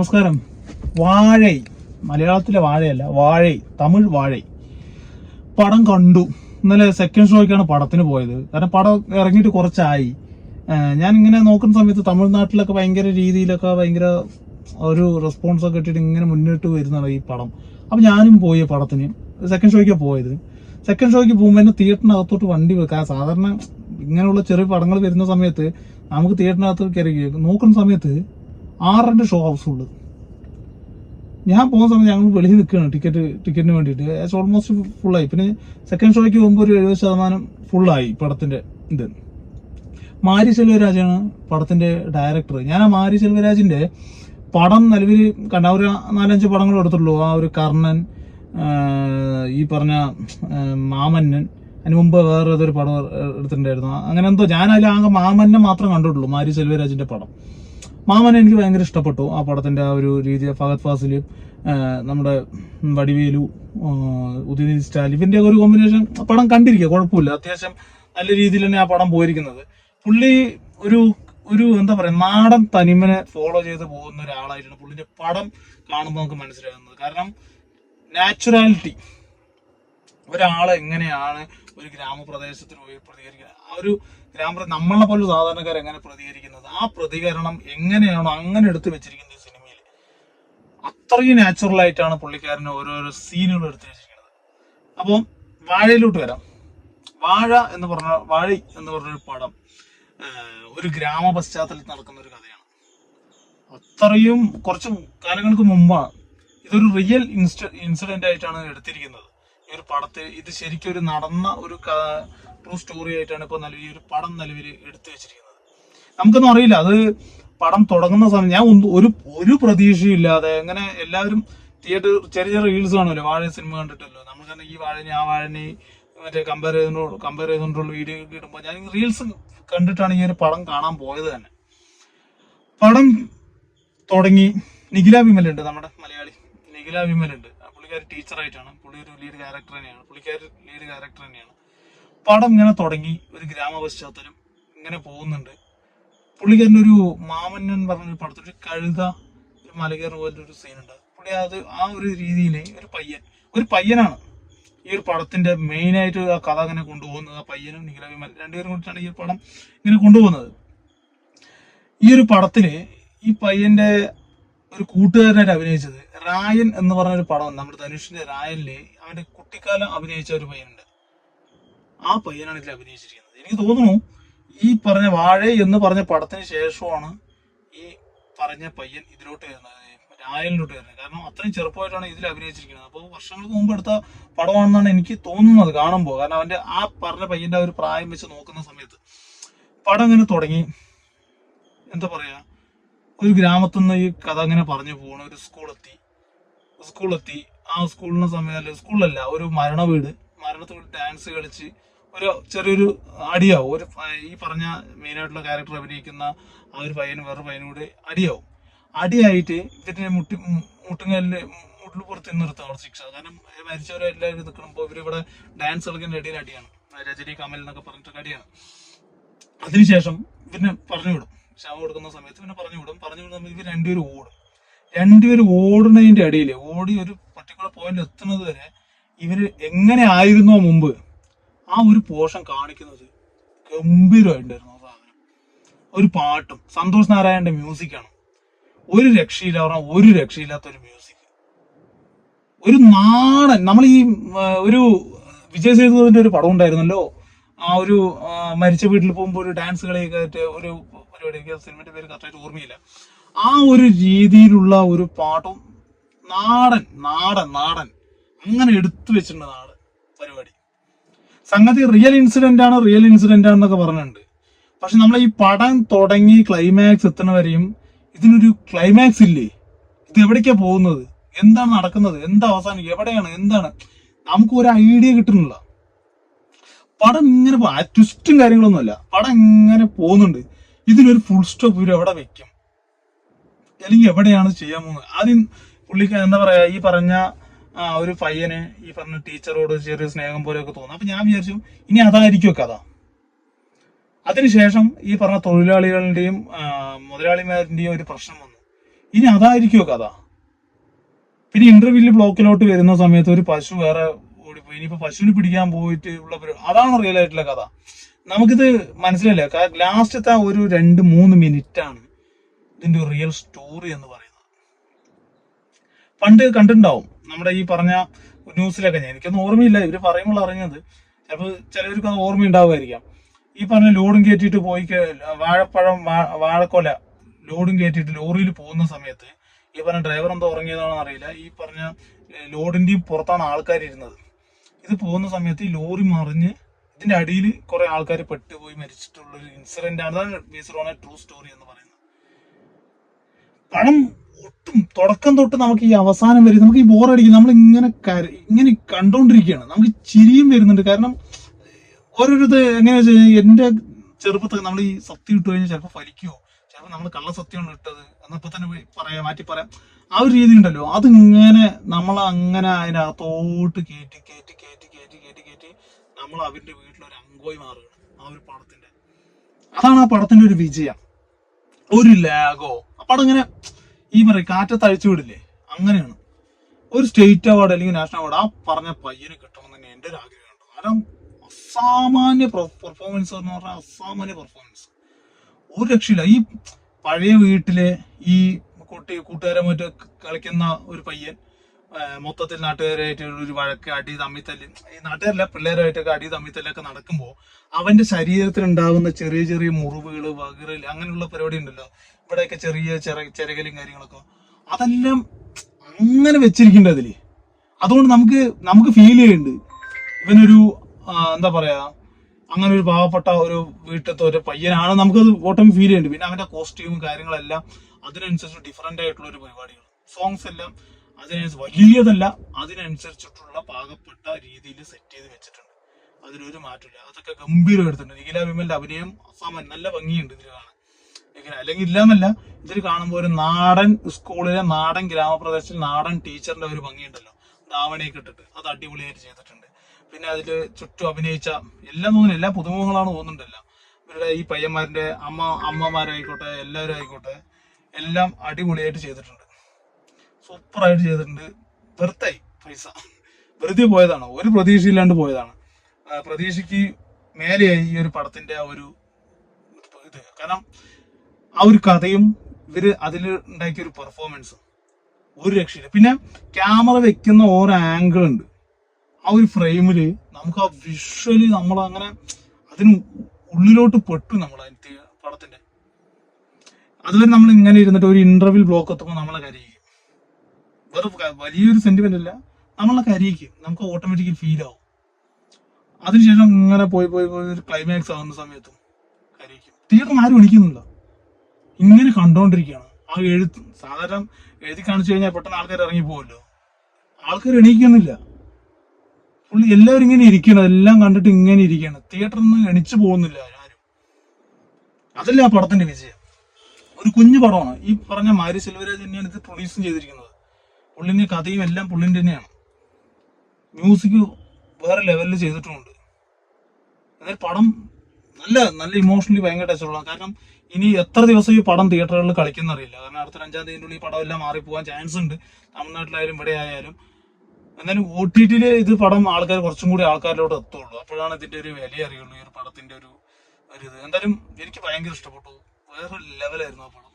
നമസ്കാരം. വാഴை. മലയാളത്തിലെ വാഴയല്ല വാഴൈ. തമിഴ് വാഴൈ. പടം കണ്ടു. ഇന്നലെ സെക്കൻഡ് ഷോയ്ക്കാണ് പടത്തിന് പോയത്. കാരണം പടം ഇറങ്ങിയിട്ട് കുറച്ചായി. ഞാൻ ഇങ്ങനെ നോക്കുന്ന സമയത്ത് തമിഴ്നാട്ടിലൊക്കെ ഭയങ്കര രീതിയിലൊക്കെ ഭയങ്കര ഒരു റെസ്പോൺസ് ഒക്കെ ഇട്ടിട്ട് ഇങ്ങനെ മുന്നോട്ട് വരുന്നതാണ് ഈ പടം. അപ്പം ഞാനും പോയി പടത്തിന്. സെക്കൻഡ് ഷോയ്ക്കാണ് പോയത്. സെക്കൻഡ് ഷോയ്ക്ക് പോകുമ്പോൾ തന്നെ തിയേറ്ററിനകത്തോട്ട് വണ്ടി വെക്കാം. സാധാരണ ഇങ്ങനെയുള്ള ചെറിയ പടങ്ങൾ വരുന്ന സമയത്ത് നമുക്ക് തിയേറ്ററിനകത്ത് കയറി. നോക്കുന്ന സമയത്ത് ആറരന്റെ ഷോ ഹൗസ് ഉണ്ട്. ഞാൻ പോകുന്ന സമയത്ത് ഞങ്ങൾ വെളിയിൽ നിൽക്കുകയാണ് ടിക്കറ്റ് ടിക്കറ്റിന് വേണ്ടിയിട്ട്. ഏകദേശം ഓൾമോസ്റ്റ് ഫുള്ളായി പിന്നെ സെക്കൻഡ് ഷോയ്ക്ക് പോകുമ്പോൾ ഒരു എഴുപത് ശതമാനം ഫുള്ളായി പടത്തിന്റെ ഇത്. മാരി സെൽവരാജാണ് പടത്തിന്റെ ഡയറക്ടർ ഞാൻ ആ മാരി സെൽവരാജിന്റെ പടം നിലവിൽ കണ്ട ഒരു നാലഞ്ച് പടങ്ങൾ എടുത്തുള്ളൂ ആ ഒരു കർണൻ ഈ പറഞ്ഞ മാമന്നൻ അതിന് മുമ്പ് വേറെ ഏതൊരു പടം എടുത്തിട്ടുണ്ടായിരുന്നു. അങ്ങനെ എന്തോ ഞാൻ ആകെ മാമന്നെ മാത്രം കണ്ടിട്ടുള്ളൂ മാരി സെൽവരാജിന്റെ പടം. മാമൻ എനിക്ക് ഭയങ്കര ഇഷ്ടപ്പെട്ടു ആ പടത്തിന്റെ ആ ഒരു രീതി ഫഹദ് ഫാസിൽ നമ്മുടെ വടിവേലു ഉദിനി സ്റ്റാലിൻ. ഇവന്റെ ഒരു കോമ്പിനേഷൻ പടം കണ്ടിരിക്കുക കുഴപ്പമില്ല. അത്യാവശ്യം നല്ല രീതിയിൽ തന്നെ ആ പടം പോയിരിക്കുന്നത്. പുള്ളി ഒരു ഒരു എന്താ പറയുക നാടൻ തനിമനെ ഫോളോ ചെയ്ത് പോകുന്ന ഒരാളായിട്ടാണ് പുള്ളിന്റെ പടം കാണുമ്പോൾ നമുക്ക് മനസ്സിലാകുന്നത്. കാരണം നാച്ചുറാലിറ്റി. ഒരാൾ എങ്ങനെയാണ് ഒരു ഗ്രാമപ്രദേശത്തിൽ പോയി പ്രതികരിക്കുന്നത് ആ ഒരു ഗ്രാമ നമ്മളെ പോലെ സാധാരണക്കാർ എങ്ങനെ പ്രതികരിക്കുന്നത്? ആ പ്രതികരണം എങ്ങനെയാണോ അങ്ങനെ എടുത്തു വെച്ചിരിക്കുന്നത് ഈ സിനിമയിൽ അത്രയും നാച്ചുറൽ ആയിട്ടാണ് പുള്ളിക്കാരന് ഓരോരോ സീനുകൾ എടുത്തു വെച്ചിരിക്കുന്നത്. അപ്പോൾ വാഴയിലോട്ട് വരാം. വാഴ എന്ന് പറഞ്ഞ വാഴ എന്ന് പറഞ്ഞൊരു പടം ഒരു ഗ്രാമ പശ്ചാത്തലത്തിൽ നടക്കുന്ന ഒരു കഥയാണ്. അത്രയും കുറച്ച് കാലങ്ങൾക്ക് മുമ്പാണ്. ഇതൊരു റിയൽ ഇൻസിഡന്റ് ആയിട്ടാണ് എടുത്തിരിക്കുന്നത്. ഈ ഒരു പടത്തെ ഇത് ശരിക്കും ഒരു നടന്ന ഒരു ട്രൂ സ്റ്റോറി ആയിട്ടാണ് ഇപ്പോൾ നിലവിൽ ഒരു പടം നിലവിൽ എടുത്തു വെച്ചിരിക്കുന്നത്. നമുക്കൊന്നും അറിയില്ല. അത് പടം തുടങ്ങുന്ന സമയം ഞാൻ ഒരു ഒരു പ്രതീക്ഷയും ഇല്ലാതെ അങ്ങനെ എല്ലാവരും തിയേറ്റർ ചെറിയ ചെറിയ റീൽസ് കാണുമല്ലോ? വാഴ സിനിമ കണ്ടിട്ടല്ലോ? നമ്മൾ തന്നെ ഈ വാഴനെ ആ വാഴനെ മറ്റേ കമ്പയർ ചെയ്തോ കമ്പയർ ചെയ്തുകൊണ്ടുള്ള വീഡിയോ ഒക്കെ ഇടുമ്പോൾ ഞാൻ റീൽസ് കണ്ടിട്ടാണ് ഈ ഒരു പടം കാണാൻ പോയത് തന്നെ. പടം തുടങ്ങി നിഖില വിമലുണ്ട് നമ്മുടെ മലയാളി നിഖില വിമലുണ്ട്. പുള്ളിക്കാരി ടീച്ചറായിട്ടാണ് പുള്ളി ഒരു ലീഡ് ക്യാരക്ടർ തന്നെയാണ്. പുള്ളിക്കാരി ലീഡ് ക്യാരക്ടർ തന്നെയാണ്. പടം ഇങ്ങനെ തുടങ്ങി ഒരു ഗ്രാമ പശ്ചാത്തലം ഇങ്ങനെ പോകുന്നുണ്ട്. പുള്ളിക്കാരന്റെ ഒരു മാമന്നൻ എന്ന് പറഞ്ഞൊരു പടത്തിൽ ഒരു കഴുത ഒരു മലകയറ് പോലെ ഒരു സീനുണ്ട് പുള്ളി അത് ആ ഒരു രീതിയിൽ ഒരു പയ്യൻ. ഒരു പയ്യനാണ്. ഈ ഒരു പടത്തിന്റെ മെയിൻ ആയിട്ട് ആ കഥ അങ്ങനെ കൊണ്ടുപോകുന്നത്. ആ പയ്യനും നീലവിമൽ വിമൽ രണ്ടുപേരും കൂടിയിട്ടാണ് ഈ ഒരു പടം ഇങ്ങനെ കൊണ്ടുപോകുന്നത്. ഈ ഒരു പടത്തിൽ ഈ പയ്യന്റെ ഒരു കൂട്ടുകാരനായിട്ട് അഭിനയിച്ചത്. റായൻ എന്ന് പറഞ്ഞ ഒരു പടം നമ്മുടെ ധനുഷിന്റെ റായനിലെ അവന്റെ കുട്ടിക്കാലം അഭിനയിച്ച ഒരു പയ്യനുണ്ട്. ആ പയ്യനാണ് ഇതിൽ അഭിനയിച്ചിരിക്കുന്നത്. എനിക്ക് തോന്നുന്നു ഈ പറഞ്ഞ വാഴ എന്ന് പറഞ്ഞ പടത്തിന് ശേഷമാണ് ഈ പറഞ്ഞ പയ്യൻ ഇതിലോട്ട് വരുന്നത് രായനിലോട്ട് വരുന്നത്. കാരണം അത്രയും ചെറുപ്പമായിട്ടാണ് ഇതിൽ അഭിനയിച്ചിരിക്കുന്നത്. അപ്പോൾ വർഷങ്ങൾക്ക് മുമ്പ് എടുത്ത പടമാണെന്നാണ് എനിക്ക് തോന്നുന്നത് കാണുമ്പോൾ കാരണം അവന്റെ ആ പറഞ്ഞ പയ്യന്റെ ഒരു പ്രായം വെച്ച് നോക്കുന്ന സമയത്ത് പടം ഇങ്ങനെ തുടങ്ങി. എന്താ പറയാ? ഒരു ഗ്രാമത്തിൽ നിന്ന് ഈ കഥ അങ്ങനെ പറഞ്ഞു പോകണ ഒരു സ്കൂളെത്തി. സ്കൂളെത്തി. ആ സ്കൂളിന് സമയം സ്കൂളിലല്ല ഒരു മരണ വീട്. മരണത്തിൽ ഡാൻസ് കളിച്ച് ഒരു ചെറിയൊരു അടിയാവും. ഒരു ഈ പറഞ്ഞ മെയിനായിട്ടുള്ള ക്യാരക്ടർ അഭിനയിക്കുന്ന ആ ഒരു പയ്യൻ വേറെ പയ്യനൂടെ അടിയാവും. അടിയായിട്ട് ഇവരുടെ മുട്ടി മുട്ടുങ്ങലിൽ മുട്ടിൽ പുറത്ത് നിർത്തും അവർ ശിക്ഷ. കാരണം മരിച്ചവരെല്ലാവരും നിൽക്കുമ്പോൾ ഇവരിവിടെ ഡാൻസ് കളിക്കുന്ന ഇടയിൽ അടിയാണ്. രജനി കമൽ എന്നൊക്കെ പറഞ്ഞിട്ടൊക്കെ അടിയാണ്. അതിനുശേഷം പിന്നെ പറഞ്ഞു വിടും. ശവം കൊടുക്കുന്ന സമയത്ത് പിന്നെ പറഞ്ഞു വിടും. പറഞ്ഞു വിടുന്ന ഇവർ രണ്ടുപേരും ഓടും. രണ്ടുപേരും ഓടുന്നതിന്റെ അടിയിൽ ഓടി ഒരു പർട്ടിക്കുലർ പോയിന്റ് എത്തുന്നത് വരെ ഇവർ എങ്ങനെ ആയിരുന്നോ മുമ്പ് ആ ഒരു പോർഷൻ കാണിക്കുന്നത് ഗംഭീരമായിട്ടുണ്ടായിരുന്നു ആ സാധനം. ഒരു പാട്ടും സന്തോഷ് നാരായണന്റെ മ്യൂസിക്കാണ് ഒരു രക്ഷയില്ല പറഞ്ഞാൽ ഒരു രക്ഷയില്ലാത്ത ഒരു മ്യൂസിക് ഒരു നാടൻ നമ്മൾ ഈ ഒരു വിജയ് സേതുവിന്റെ ഒരു പടം ഉണ്ടായിരുന്നല്ലോ. ആ ഒരു മരിച്ച വീട്ടിൽ പോകുമ്പോൾ ഒരു ഡാൻസ് കളിയൊക്കെ ഒരു പരിപാടി എനിക്ക് സിനിമയുടെ പേര് കറക്റ്റായിട്ട് ഓർമ്മയില്ല. ആ ഒരു രീതിയിലുള്ള ഒരു പാട്ടും നാടൻ നാടൻ നാടൻ. അങ്ങനെ എടുത്തു വെച്ചിട്ടുണ്ട് നാട് പരിപാടി. സംഗതി റിയൽ ഇൻസിഡന്റ് ആണ് റിയൽ ഇൻസിഡന്റ് ആണെന്നൊക്കെ പറഞ്ഞിട്ടുണ്ട്. പക്ഷെ നമ്മൾ ഈ പടം തുടങ്ങി ക്ലൈമാക്സ് എത്തുന്ന വരെയും ഇതിനൊരു ക്ലൈമാക്സ് ഇല്ലേ? ഇത് എവിടേക്കാ പോകുന്നത്? എന്താണ് നടക്കുന്നത്? എന്താ അവസാനം? എവിടെയാണ്? എന്താണ്? നമുക്ക് ഒരു ഐഡിയ കിട്ടുന്നില്ല. പടം ഇങ്ങനെ ട്വിസ്റ്റും കാര്യങ്ങളൊന്നുമല്ല. പടം ഇങ്ങനെ പോകുന്നുണ്ട്. ഇതിനൊരു ഫുൾ സ്റ്റോപ്പ് ഇവർ എവിടെ വെക്കും? അല്ലെങ്കിൽ എവിടെയാണ് ചെയ്യാൻ പോകുന്നത്? ആദ്യം പുള്ളിക്ക് എന്താ പറയാ ഈ പറഞ്ഞ ഒരു പയ്യന് ഈ പറഞ്ഞ ടീച്ചറോട് ചെറിയ സ്നേഹം പോലെയൊക്കെ തോന്നും അപ്പൊ ഞാൻ വിചാരിച്ചു ഇനി അതായിരിക്കും കഥ. അതിനുശേഷം ഈ പറഞ്ഞ തൊഴിലാളികളുടെയും മുതലാളിമാരുടെയും ഒരു പ്രശ്നം വന്നു. ഇനി അതായിരിക്കുമോ കഥ? പിന്നെ ഇന്റർവ്യൂവിൽ ബ്ലോക്കിലോട്ട് വരുന്ന സമയത്ത് ഒരു പശു വേറെ ഓടിപ്പോയി. ഇനിയിപ്പോ പശുവിനെ പിടിക്കാൻ പോയിട്ട് ഉള്ള അതാണ് റിയൽ ആയിട്ടുള്ള കഥ. നമുക്കിത് മനസ്സിലായില്ല? ലാസ്റ്റത്തെ ആ ഒരു രണ്ട് മൂന്ന് മിനിറ്റ് ആണ് ഇതിന്റെ റിയൽ സ്റ്റോറി എന്ന് പറയുന്നത്. പണ്ട് കണ്ടിട്ടുണ്ടാവും നമ്മുടെ ഈ പറഞ്ഞ ന്യൂസിലൊക്കെ ഞാൻ. എനിക്കൊന്നും ഓർമ്മയില്ല. ഇവർ പറയുമ്പോൾ അറിഞ്ഞത്. ചിലപ്പോൾ ചിലവർക്ക് അത് ഓർമ്മയുണ്ടാവുമായിരിക്കാം. ഈ പറഞ്ഞ ലോഡും കയറ്റിയിട്ട് പോയി വാഴപ്പഴം വാഴക്കൊല ലോഡും കയറ്റിയിട്ട് ലോറിയിൽ പോകുന്ന സമയത്ത് ഈ പറഞ്ഞ ഡ്രൈവർ എന്തോ ഉറങ്ങിയതാണെന്ന് അറിയില്ല. ഈ പറഞ്ഞ ലോഡിന്റെയും പുറത്താണ് ആൾക്കാർ ഇരുന്നത് ഇത് പോകുന്ന സമയത്ത് ഈ ലോറി മറിഞ്ഞ് ഇതിന്റെ അടിയിൽ കുറെ ആൾക്കാർ പെട്ടുപോയി മരിച്ചിട്ടുള്ള ഒരു ഇൻസിഡന്റ് ആണ്. Based on a true story എന്ന് പറയുന്നത്. പണം ഒട്ടും തുടക്കം തൊട്ട് നമുക്ക് ഈ അവസാനം വരെ നമുക്ക് ഈ ബോറടിക്കും നമ്മൾ ഇങ്ങനെ ഇങ്ങനെ കണ്ടോണ്ടിരിക്കുകയാണ്. നമുക്ക് ചിരിയും വരുന്നുണ്ട്. കാരണം ഓരോരുത്തർ എങ്ങനെയാ വെച്ചാൽ എന്റെ ചെറുപ്പത്തിൽ നമ്മൾ ഈ സത്യം ഇട്ട് കഴിഞ്ഞാൽ ചിലപ്പോൾ ഫലിക്കുമോ ചിലപ്പോൾ നമ്മൾ കള്ള സത്യമാണ് ഇട്ടത് എന്നപ്പോൾ തന്നെ പറയാം മാറ്റി പറയാം. ആ ഒരു രീതി ഉണ്ടല്ലോ. അതിങ്ങനെ നമ്മൾ അങ്ങനെ അതിനകത്തോട്ട് കയറ്റി കയറ്റി കയറ്റി നമ്മൾ അവരുടെ വീട്ടിലൊരു അംഗമായി മാറുകയാണ്. ആ ഒരു പടത്തിന്റെ. അതാണ് ആ പടത്തിന്റെ ഒരു വിജയം. ഒരു ലാഗോ. ആ പടം ഇങ്ങനെ ഈ പറയും കാറ്റത്ത് അഴിച്ചു വിടില്ലേ? അങ്ങനെയാണ്. ഒരു സ്റ്റേറ്റ് അവാർഡ് അല്ലെങ്കിൽ നാഷണൽ അവാർഡ് ആ പറഞ്ഞ പയ്യന് കിട്ടണം തന്നെ എന്റെ ഒരു ആഗ്രഹമുണ്ട് കാരണം അസാമാന്യ പെർഫോമൻസ് എന്ന് പറഞ്ഞാൽ അസാമാന്യ പെർഫോമൻസ് ഒരു രക്ഷയില്ല. ഈ പഴയ വീട്ടിലെ ഈ കുട്ടി കൂട്ടുകാരെ മറ്റു കളിക്കുന്ന ഒരു പയ്യൻ മൊത്തത്തിൽ നാട്ടുകാരായിട്ട് ഒരു വഴക്ക് അടി തമ്മിത്തല്ല് ഈ നാട്ടുകാരല്ല പിള്ളേരായിട്ടൊക്കെ അടി തമ്മിത്തല്ലൊക്കെ നടക്കുമ്പോൾ അവന്റെ ശരീരത്തിൽ ഉണ്ടാകുന്ന ചെറിയ ചെറിയ മുറിവുകൾ വകറൽ അങ്ങനെയുള്ള പരിപാടി ഉണ്ടല്ലോ. ഇവിടെയൊക്കെ ചെറിയ ചെറ ചെരകലും കാര്യങ്ങളൊക്കെ. അതെല്ലാം അങ്ങനെ വെച്ചിരിക്കുന്നുണ്ട് അതിൽ. അതുകൊണ്ട് നമുക്ക് നമുക്ക് ഫീൽ ചെയ്യുന്നുണ്ട്. ഇവനൊരു എന്താ പറയാ അങ്ങനെ ഒരു പാവപ്പെട്ട ഒരു വീട്ടിലത്തെ ഒരു പയ്യനാണ് നമുക്കത് ഓട്ടം ഫീൽ ചെയ്യുന്നുണ്ട്. പിന്നെ അവന്റെ കോസ്റ്റ്യൂമും കാര്യങ്ങളെല്ലാം അതിനനുസരിച്ച് ഡിഫറെന്റ് ആയിട്ടുള്ള ഒരു പരിപാടികൾ സോങ്സ് എല്ലാം അതിനനുസരിച്ച് വലിയതല്ല അതിനനുസരിച്ചിട്ടുള്ള പാകപ്പെട്ട രീതിയിൽ സെറ്റ് ചെയ്ത് വെച്ചിട്ടുണ്ട്. അതിലൊരു മാറ്റമില്ല. അതൊക്കെ ഗംഭീരം എടുത്തിട്ടുണ്ട് നിഖില വിമലിന്റെ അഭിനയം അസാമൻ നല്ല ഭംഗിയുണ്ട് ഇതിൽ കാണാൻ. നിഖില അല്ലെങ്കിൽ ഇല്ലാന്നല്ല ഇതിൽ കാണുമ്പോൾ ഒരു നാടൻ സ്കൂളിലെ നാടൻ ഗ്രാമപ്രദേശത്തിൽ നാടൻ ടീച്ചറിന്റെ ഒരു ഭംഗിയുണ്ടല്ലോ. ധാവണയൊക്കെ ഇട്ടിട്ട്. അത് അടിപൊളിയായിട്ട് ചെയ്തിട്ടുണ്ട്. പിന്നെ അതിൽ ചുറ്റും അഭിനയിച്ച എല്ലാം തോന്നുന്നു. എല്ലാ പുതുമുഖങ്ങളാണ് തോന്നുന്നുണ്ടല്ലോ. ഇവരുടെ ഈ പയ്യന്മാരുടെ അമ്മ അമ്മമാരായിക്കോട്ടെ എല്ലാവരും ആയിക്കോട്ടെ എല്ലാം അടിപൊളിയായിട്ട് ചെയ്തിട്ടുണ്ട്. സൂപ്പറായിട്ട് ചെയ്തിട്ടുണ്ട്. വെറുത്തായി പൈസ. വെറുതെ പോയതാണ്. ഒരു പ്രതീക്ഷയില്ലാണ്ട് പോയതാണ്. പ്രതീക്ഷയ്ക്ക് മേലെയായി ഈ ഒരു പടത്തിന്റെ ആ ഒരു ഇത്. കാരണം ആ ഒരു കഥയും ഇവർ അതിൽ ഉണ്ടാക്കിയ ഒരു പെർഫോമൻസും ഒരു രക്ഷയില്ല. പിന്നെ ക്യാമറ വെക്കുന്ന ഓരോ ആംഗിൾ ഉണ്ട്. ആ ഒരു ഫ്രെയിമിൽ നമുക്ക് ആ വിഷ്വലി നമ്മൾ അങ്ങനെ അതിന് ഉള്ളിലോട്ട് പെട്ടു നമ്മൾ അതിന്റെ പടത്തിന്റെ. അതുവരെ നമ്മൾ ഇങ്ങനെ ഇരുന്നിട്ട് ഒരു ഇന്റർവ്യൂ ബ്ലോക്ക് എത്തുമ്പോൾ നമ്മളെ കരയിക്കും വെറും വലിയൊരു സെന്റിമെന്റ് അല്ല നമ്മളെ കരിക്ക് നമുക്ക് ഓട്ടോമാറ്റിക്കലി ഫീൽ ആവും. അതിനുശേഷം ഇങ്ങനെ പോയി പോയി പോയി ഒരു ക്ലൈമാക്സ് ആവുന്ന സമയത്തും കരയിക്കും തിയേറ്ററിൽ ആരും എണിക്കുന്നില്ല. ഇങ്ങനെ കണ്ടോണ്ടിരിക്കുകയാണ്. ആ എഴുത്ത് സാധാരണ എഴുതി കാണിച്ചു കഴിഞ്ഞാൽ പെട്ടെന്ന് ആൾക്കാർ ഇറങ്ങി പോകുമല്ലോ ആൾക്കാർ എണീക്കുന്നില്ല. പുള്ളി എല്ലാവരും ഇങ്ങനെ ഇരിക്കണം എല്ലാം കണ്ടിട്ട് ഇങ്ങനെ ഇരിക്കണം തിയേറ്ററിൽ നിന്ന് എണിച്ചു പോകുന്നില്ല ആരും. അതല്ല ആ പടത്തിന്റെ വിജയം. ഒരു കുഞ്ഞു പടമാണ്. ഈ പറഞ്ഞ മാരി സെൽവരാജ് തന്നെയാണ് ഇത് പ്രൊഡ്യൂസും ചെയ്തിരിക്കുന്നത്. പുള്ളിന്റെ കഥയും എല്ലാം പുള്ളിന്റെ തന്നെയാണ്. മ്യൂസിക് വേറെ ലെവലിൽ ചെയ്തിട്ടുമുണ്ട്. എന്നാൽ പടം നല്ല നല്ല ഇമോഷണലി ഭയങ്കര ടച്ചുള്ള കാരണം ഇനി എത്ര ദിവസം ഈ പടം തിയേറ്ററുകളിൽ കളിക്കുന്ന അറിയില്ല. കാരണം അടുത്ത അഞ്ചാം തീയതി ഉള്ളിൽ ഈ പടം എല്ലാം മാറിപ്പോകാൻ ചാൻസ് ഉണ്ട്. തമിഴ്നാട്ടിലായാലും ഇവിടെ ആയാലും. എന്നാലും ഒ ടി ടിയിൽ ഇത് പടം ആൾക്കാർ കുറച്ചും കൂടി ആൾക്കാരിലോട്ട് എത്തുള്ളൂ. അപ്പോഴാണ് ഇതിന്റെ ഒരു വില അറിയുള്ളൂ ഈ ഒരു പടത്തിന്റെ ഒരു ഒരു ഇത്. എന്തായാലും എനിക്ക് ഭയങ്കര ഇഷ്ടപ്പെട്ടു. വേറെ ലെവലായിരുന്നു ആ പടം.